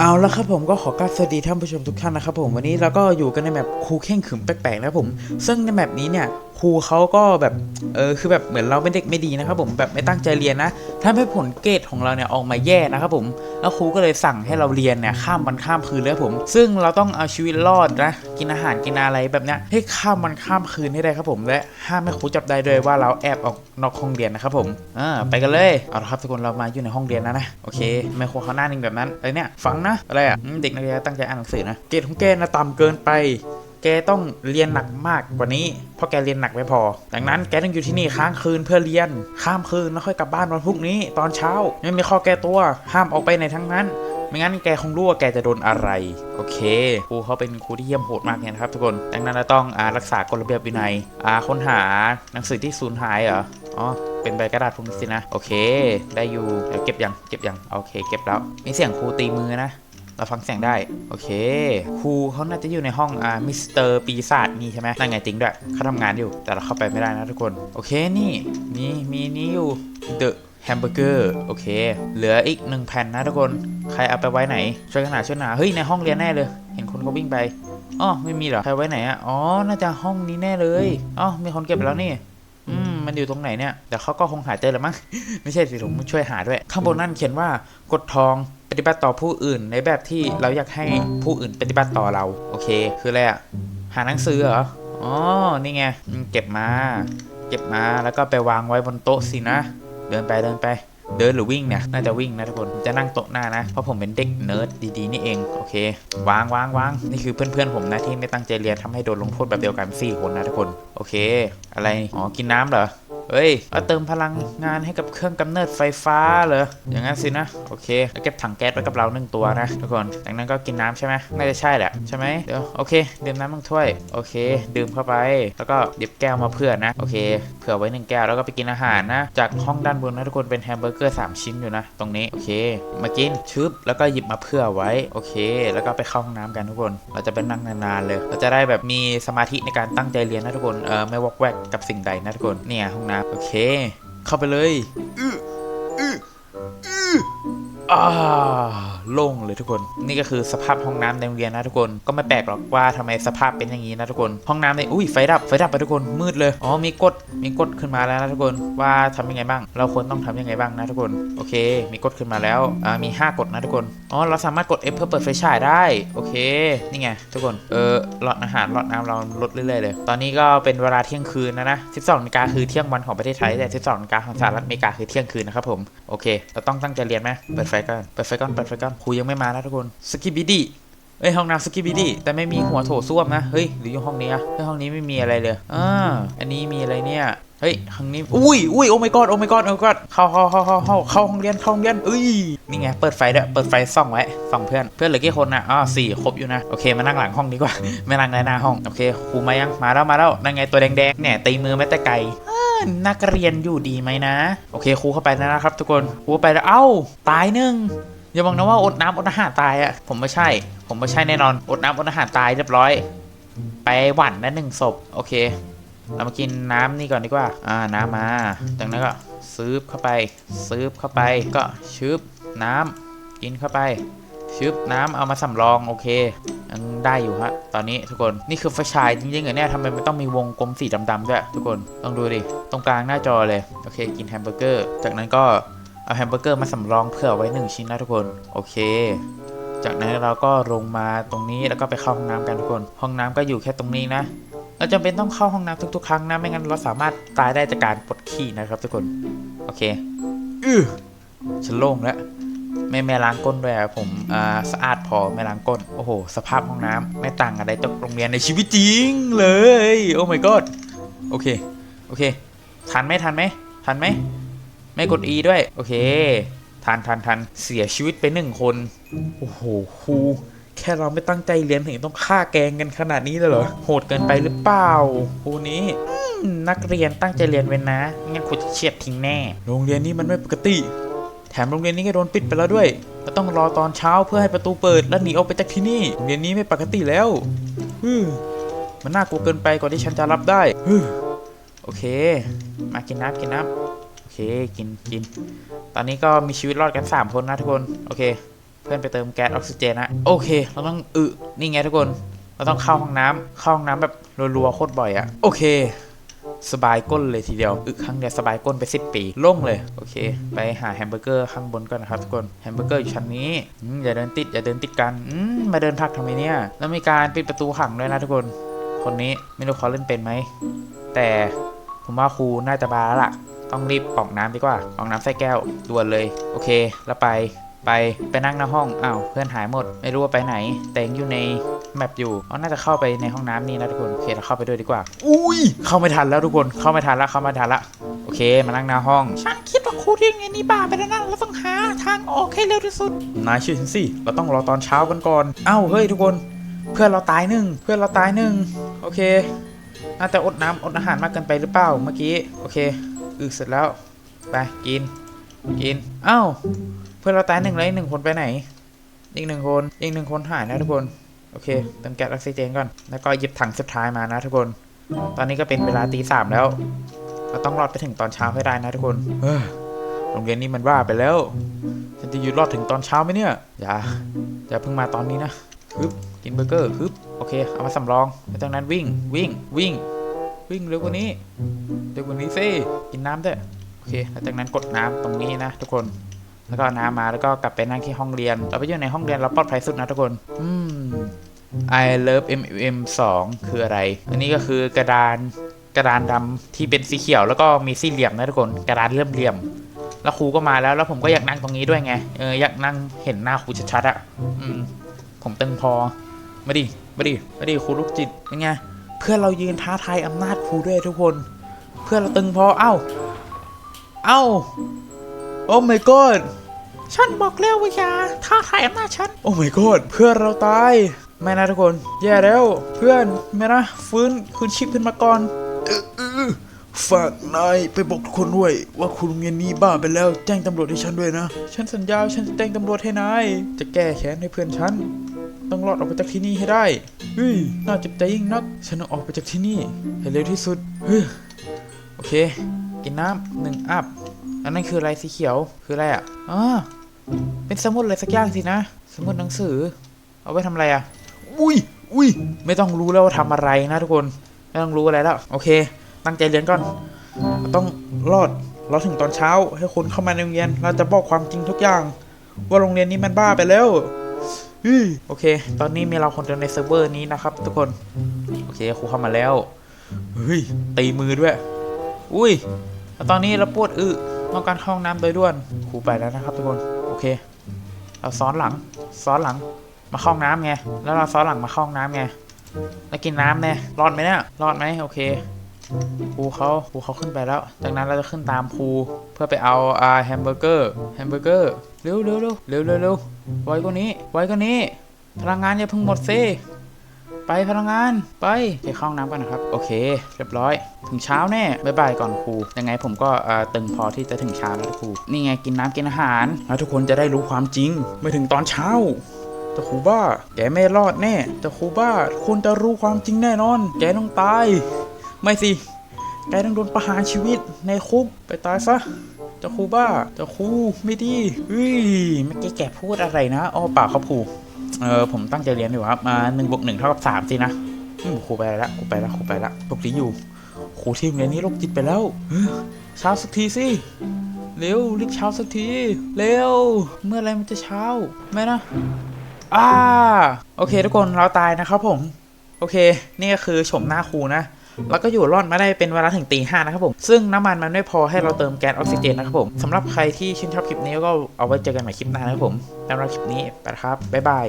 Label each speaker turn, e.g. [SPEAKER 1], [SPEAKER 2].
[SPEAKER 1] เอาละครับผมก็ขอกราบสวัสดีท่านผู้ชมทุกท่านนะครับผมวันนี้เราก็อยู่กันในแบบครูเข่งขึมแปลกๆนะครับผม ซึ่งในแบบนี้เนี่ย ครูเขาก็แบบเออคือแบบเหมือนเราเป็นเด็กไม่ดีนะครับผมแบบไม่ตั้งใจเรียนนะทำให้ผลเกรดของเราเนี่ยออกมาแย่นะครับผมแล้วครูก็เลยสั่งให้เราเรียนเนี่ยข้ามวันข้ามคืนเลยผม ซึ่งเราต้องเอาชีวิตรอดนะกินอาหารกินอะไรแบบเนี้ยให้ข้ามวันข้ามคืนให้ได้ครับผมและห้ามให้ครูจับได้ด้วยว่าเราแอบออกนอกห้องเรียนนะครับผมอ่าไปกันเลยเอาละครับทุกคนเรามาอยู่ในห้องเรียนแล้วนะโอเคไมโครเขาหน้านิ่งแบบนั้นอะไรเนี่ยฟังนะอะไรอะเด็กนักเรียนตั้งใจอ่านหนังสือนะเกรดของแกนะต่ำเกินไป แกต้องเรียนหนักมากกว่านี้ เพราะแกเรียนหนักไม่พอ ดังนั้นแกต้องอยู่ที่นี่ค้างคืนเพื่อเรียน ข้ามคืนแล้วค่อยกลับบ้านวันพรุ่งนี้ตอนเช้า ไม่มีข้อแก้ตัว ห้ามออกไปไหนทั้งนั้น ไม่งั้นแกคงรู้ว่าแกจะโดนอะไร โอเค ครูเขาเป็นครูที่เยี่ยมโหดมากเลยนะครับทุกคน ดังนั้นเราต้องอารักษากฎระเบียบวินัยอาค้นหาหนังสือที่สูญหายเหรอ อ๋อ เป็นใบกระดาษพวกนี้สินะ โอเค ได้อยู่เดี๋ยวเก็บยัง เก็บยัง โอเค เก็บแล้ว มีเสียงครูตีมือนะ เราฟังเสียงได้ โอเค ครูเขาน่าจะอยู่ในห้องอ่ามิสเตอร์ปีศาจนี่ใช่ไหมนั่นไงจริงด้วยเขาทำงานอยู่ แต่เราเข้าไปไม่ได้นะทุกคน โอเคนี่ มี มีนี้อยู่ The Hamburger โอเค เหลืออีกหนึ่งแผ่นนะทุกคน ใครเอาไปไว้ไหน ช่วยกันหาช่วยหาเฮ้ยในห้องเรียนแน่เลย เห็นคนเขาวิ่งไปอ๋อไม่มีเหรอใครไว้ไหนอะอ๋อน่าจะห้องนี้แน่เลยอ๋อมีคนเก็บไปแล้วนี่อืมมันอยู่ตรงไหนเนี่ยเดี๋ยวเขาก็คงหาเจอแล้วมั้งไม่ใช่สิผมช่วยหาด้วย ข้างบนนั่นเขียนว่ากดทอง ปฏิบัติต่อผู้อื่นในแบบที่เราอยากให้ผู้อื่นปฏิบัติต่อเรา โอเค คืออะไรอะหาหนังสือเหรอ อ๋อ นี่ไง เก็บมา เก็บมาแล้วก็ไปวางไว้บนโต๊ะสินะ เดินไปเดินไป เดินหรือวิ่งเนี่ย น่าจะวิ่งนะทุกคน จะนั่งโต๊ะหน้านะ เพราะผมเป็นเด็กเนิร์ดดีๆนี่เอง โอเค วางวางวางนี่คือเพื่อนๆผมนะที่ไม่ตั้งใจเรียนทำให้โดนลงโทษแบบเดียวกัน4คนนะทุกคน โอเค อะไร อ๋อ กินน้ำเหรอ เฮ้ยเอาเติมพลังงานให้กับเครื่องกำเนิดไฟฟ้าเหรอ อย่างนั้นสินะ โอเคแล้วเก็บถังแก๊สไว้กับเราหนึ่งตัวนะทุกคนจากนั้นก็กินน้ำใช่ไหมน่าจะใช่แหละใช่ไหมเดี๋ยวโอเค ดื่มน้ำมังถ้วย โอเค ดื่มเข้าไป แล้วก็เด็บแก้วมาเพื่อนะ โอเค เผื่อไว้หนึ่งแก้วแล้วก็ไปกินอาหารนะ จากห้องด้านบนนะทุกคนเป็นแฮมเบอร์เกอร์สามชิ้นอยู่นะ ตรงนี้ โอเค มากินชึบแล้วก็หยิบมาเพื่อไว้ โอเค แล้วก็ไปเข้าห้องน้ำกันทุกคน เราจะไปนั่งนานๆเลย เราจะได้แบบมีสมาธิในการตั้งใจเรียนนะทุกคน เออไม่วอกแวกกับสิ่งใดนะทุกคน เนี่ยห้องน้ำโอเค เข้าไปเลย อื้ออื้ออื้ออ่า โล่งเลยทุกคน นี่ก็คือสภาพห้องน้ำในโรงเรียนนะทุกคนก็ไม่แปลกหรอกว่าทำไมสภาพเป็นอย่างนี้นะทุกคน ห้องน้ำในอุ้ยไฟดับไฟดับไปทุกคนมืดเลยอ๋อมีกฎมีกฎขึ้นมาแล้วนะทุกคนว่าทำยังไงบ้าง เราควรต้องทำยังไงบ้างนะทุกคนโอเค มีกฎขึ้นมาแล้วอ่ามี 5กฎนะทุกคนอ๋อเราสามารถกด F เพื่อเปิดไฟฉายได้โอเคนี่ไงทุกคนเออหลอดอาหารหลอดน้ำเราลดเรื่อยๆเลย ตอนนี้ก็เป็นเวลาเที่ยงคืนนะนะ12นาฬิกาคือเที่ยงวันของประเทศไทยแต่12นาฬิกาของสหรัฐอเมริกาคือเที่ยงคืนนะครับผมโอเค เราต้องตั้งใจเรียนไหมเปิดไฟก่อนเปิดไฟก่อนเปิดไฟก่อนครูยังไม่มานะทุกคนสกิบิดี้เอ้ยห้องน้ำสกิบิดี้แต่ไม่มีหัวโถส้วมนะเฮ้ยหรืออยู่ห้องนี้อะเฮ้ยห้องนี้ไม่มีอะไรเลยอ่าอันนี้มีอะไรเนี่ยเฮ้ยห้องนี้อุ้ยอุ้ยโอ้ my god โอ้ my god โอ้ my god เข้าเข้าเข้าเข้าเข้าเข้าห้องเรียนเข้าห้องเรียนเอ้ยนี่ไงเปิดไฟด้วยเปิดไฟส่องไว้ส่องเพื่อนเพื่อนเหลือกี่คนนะอ๋อสี่ครบอยู่นะโอเคมานั่งหลังห้องดีกว่าไม่นั่งในหน้าห้องโอเคครูมายังมาแล้วมาแล้วนั่นไงตัวแดงๆเนี่ยตีมือไม่แต่ไกลนักเรียนอยู่ดีไหมนะ โอเคครูเข้าไปแล้วนะครับทุกคนครูไปแล้วเอ้าตายหนึ่ง อย่าบอกนะว่าอดน้ำอดอาหารตายอะผมไม่ใช่ ผมไม่ใช่แน่นอนอดน้ำอดอาหารตายเรียบร้อย ไปหวันนะหนึ่งศพโอเค เรามากินน้ำนี่ก่อนดีกว่า อ่าน้ำมาจากนั้นก็ซื้อเข้าไป ซื้อเข้าไปก็ชึบน้ำกินเข้าไปชึบน้ำเอามาสำรองโอเคยังได้อยู่ฮะตอนนี้ทุกคนนี่คือไฟฉายจริงๆเหรอเนี่ยทำไมมันต้องมีวงกลมสีดำๆด้วยทุกคนต้องดูดิตรงกลางหน้าจอเลยโอเค กินแฮมเบอร์เกอร์ จากนั้นก็ เอาแฮมเบอร์เกอร์มาสำรองเผื่อไว้หนึ่งชิ้นนะทุกคน โอเค จากนั้นเราก็ลงมาตรงนี้แล้วก็ไปเข้าห้องน้ำกันทุกคน ห้องน้ำก็อยู่แค่ตรงนี้นะเราจำเป็นต้องเข้าห้องน้ำทุกๆ ครั้งนะไม่งั้นเราสามารถตายได้จากการปวดขี้นะครับทุกคน โอเคอือฉันโล่งแล้วไม่แม่ล้างก้นด้วยผมอ่าสะอาดพอไม่ล้างก้น โอ้โห สภาพห้องน้ำไม่ต่างอะไรจากโรงเรียนในชีวิตจริงเลย โอ้ my god โอเค โอเค ทันไหมทันไหมทันไหม ไม่กด E ด้วย โอเค ทันทันทันเสียชีวิตไปหนึ่งคน โอ้โหครูแค่เราไม่ตั้งใจเรียนถึงต้องฆ่าแกงกันขนาดนี้เลยเหรอ โหดเกินไปหรือเปล่าครูนี้นักเรียนตั้งใจเรียนเว้นนะงั้นครูจะเฉียดทิ้งแน่ โรงเรียนนี้มันไม่ปกติ แถมโรงเรียนนี้ก็โดนปิดไปแล้วด้วยเราต้องรอตอนเช้าเพื่อให้ประตูเปิดและหนีออกไปจากที่นี่ โรงเรียนนี้ไม่ปกติแล้วมันน่ากลัวเกินไปกว่าที่ฉันจะรับได้โอเค มากินน้ำกินน้ำ กินกิน ตอนนี้ก็มีชีวิตรอดกัน 3 คนนะทุกคน โอเค เพื่อนไปเติมแก๊สออกซิเจนนะโอเค เราต้องอึนี่ไงทุกคน เราต้องเข้าห้องน้ำเข้าห้องน้ำแบบรัวๆโคตรบ่อยอะโอเค สบายก้นเลยทีเดียว อึครั้งเดียวสบายก้นไปสิปีโล่งเลย โอเค ไปหาแฮมเบอร์เกอร์ข้างบนก่อนนะครับทุกคน แฮมเบอร์เกอร์อยู่ชั้นนี้อย่าเดินติดอย่าเดินติดกันมาเดินพักทำไมเนี่ย แล้วมีการปิดประตูขังด้วยนะทุกคน คนนี้ไม่รู้เขาเล่นเป็นไหม แต่ผมว่าครูน่าจะบาแล้วล่ะ ต้องรีบออกน้ำดีกว่า ออกน้ำใส่แก้วด่วนเลย โอเค แล้วไปไปไปนั่งหน้าห้องอ้าวเพื่อนหายหมด ไม่รู้ว่าไปไหน แต่ยังอยู่ในแมปอยู่อ๋อน่าจะเข้าไปในห้องน้ำนี่นะทุกคนโอเคเราเข้าไปด้วยดีกว่า อุ้ยเข้าไม่ทันแล้วทุกคนเข้าไม่ทันละเข้าไม่ทันละโอเคมานั่งหน้าห้อง
[SPEAKER 2] ฉันคิดว่าครูที่ไงนี่บ้าไปแล้วนะเราต้องหาทางออกให้เร็วที่สุด
[SPEAKER 1] นายชื่อฉันสิเราต้องรอตอนเช้ากันก่อนอ้าวเฮ้ยทุกคน เพื่อนเราตายหนึ่งเพื่อนเราตายหนึ่งโอเค น่าจะอดน้ำอดอาหารมากเกินไปหรือเปล่าเมื่อกี้ โอเคอือเสร็จแล้ว ไปกิน กินอ้าวเพื่อนเราตายหนึ่งแล้วอีกหนึ่งคนไปไหน อีกหนึ่งคน อีกหนึ่งคนหายนะทุกคน โอเคเติมแก๊สออกซิเจนก่อน แล้วก็หยิบถังสุดท้ายมานะทุกคน ตอนนี้ก็เป็นเวลาตีสามแล้ว เราต้องรอดไปถึงตอนเช้าให้ได้นะทุกคนเฮ้ยโรงเรียนนี้มันว่าไปแล้ว ฉันจะอยู่รอดถึงตอนเช้าไหมเนี่ย อย่า อย่าเพิ่งมาตอนนี้นะฮึบ กินเบอร์เกอร์ฮึบโอเค เอามาสำรองแล้วจากนั้นวิ่งวิ่งวิ่ง วิ่งเร็วกว่านี้เร็วกว่านี้สิกินน้ำด้วยโอเคแล้วจากนั้นกดน้ำตรงนี้นะทุกคนแล้วก็น้ำมาแล้วก็กลับไปนั่งที่ห้องเรียน เราไปอยู่ในห้องเรียนเราปลอดภัยสุดนะทุกคนอืม I love MM 2คืออะไร อันนี้ก็คือกระดานกระดานดำที่เป็นสีเขียวแล้วก็มีสี่เหลี่ยมนะทุกคนกระดานเลื่อมเหลี่ยม แล้วครูก็มาแล้วแล้วผมก็อยากนั่งตรงนี้ด้วยไงเอออยากนั่งเห็นหน้าครูชัดๆอะอืมผมตึงพอ มาดิ มาดิ มาดิครูลูกจิตเป็นไง เพื่อนเรายืนท้าทายอำนาจครูด้วยทุกคน เพื่อนเราตึงพอ เอ้า เอ้า โอ้ my god
[SPEAKER 2] ฉันบอกแล้วว่าอย่าท้าทายอำนาจฉัน
[SPEAKER 1] โอ้ my god เพื่อนเราตาย ไม่นะทุกคน แย่แล้ว เพื่อนไม่นะ ฟื้นคืนชีพขึ้นมาก่อน
[SPEAKER 3] ฝากนายไปบอกทุกคนด้วย ว่าคุณโรงเรียนนี้บ้าไปแล้วแจ้งตำรวจให้ฉันด้วยนะ
[SPEAKER 1] ฉันสัญญาว่าฉันจะแจ้งตำรวจให้นาย จะแก้แค้นให้เพื่อนฉัน ต้องรอดออกไปจากที่นี่ให้ได้เฮ้ยน่าเจ็บใจยิ่งนัก ฉันต้องออกไปจากที่นี่ให้เร็วที่สุดเฮ้ยโอเค กินน้ำหนึ่งอัพอันนั้นคืออะไรสีเขียวคืออะไรอะอ๋อเป็นสมุดอะไรสักอย่างสินะ สมุดหนังสือ เอาไว้ทำอะไรอะ อุ้ยอุ้ยไม่ต้องรู้แล้วว่าทำอะไรนะทุกคน ไม่ต้องรู้อะไรแล้ว โอเค ตั้งใจเรียนก่อน ต้องรอดรอถึงตอนเช้า ให้คนเข้ามาในโรงเรียน เราจะบอกความจริงทุกอย่าง ว่าโรงเรียนนี้มันบ้าไปแล้วฮึ่ย โอเค ตอนนี้มีเราคนเดียวในเซิร์ฟเวอร์นี้นะครับ ทุกคน โอเคครูเข้ามาแล้ว เฮ้ย ตีมือด้วย อุ้ยแล้วตอนนี้เราปวดอึต้องการเข้าห้องน้ำโดยด่วน ครูไปแล้วนะครับ ทุกคน โอเค เราซ้อนหลัง ซ้อนหลัง มาเข้าห้องน้ำไง แล้วเราซ้อนหลังมาเข้าห้องน้ำไง แล้วกินน้ำเนี่ยรอดไหมเนี่ย รอดไหมโอเค ครูเขาครูเขาขึ้นไปแล้ว จากนั้นเราจะขึ้นตามครูเพื่อไปเอาอ่าแฮมเบอร์เกอร์แฮมเบอร์เกอร์เร็วเร็วเร็วเร็วเร็วเร็วไวกว่านี้ ไวกว่านี้ พลังงานอย่าเพิ่งหมดซิไปพลังงานไปไปเข้าห้องน้ำกันนะครับ โอเค เรียบร้อย ถึงเช้าแน่บ๊ายบายก่อนครูยังไงผมก็ตึงพอที่จะถึงเช้าแล้วครูนี่ไงกินน้ำกินอาหาร แล้วทุกคนจะได้รู้ความจริงไม่ถึงตอนเช้าแต่ครูบ้า แกไม่รอดแน่แต่ครูบ้าทุกคนจะรู้ความจริงแน่นอน แกต้องตาย ไม่สิ แกต้องโดนประหารชีวิตในคุกไปตายซะจะครูบ้าจะครูไม่ดีเฮ้ยเมื่อกี้แกพูดอะไรนะอ๋อเปล่าครับครูเออผมตั้งใจเรียนอยู่ครับมาหนึ่งบวกหนึ่งเท่ากับสามสินะอืมครูไปแล้วครูไปแล้วครูไปแล้วปกติอยู่ครูที่โรงเรียนนี้โรคจิตไปแล้วเช้าสักทีสิเร็วรีบเช้าสักทีเร็วเมื่อไรมันจะเช้าไม่นะอ่าโอเค ทุกคนเราตายนะครับผม โอเค นี่ก็คือโฉมหน้าครูนะ แล้วก็อยู่รอดมาได้เป็นเวลาถึงตีห้านะครับผม ซึ่งน้ำมันมันไม่พอให้เราเติมแก๊สออกซิเจนนะครับผมสำหรับใครที่ชื่นชอบคลิปนี้ก็เอาไว้เจอกันใหม่คลิปหน้านะครับผมสำหรับคลิปนี้ไปครับบ๊ายบาย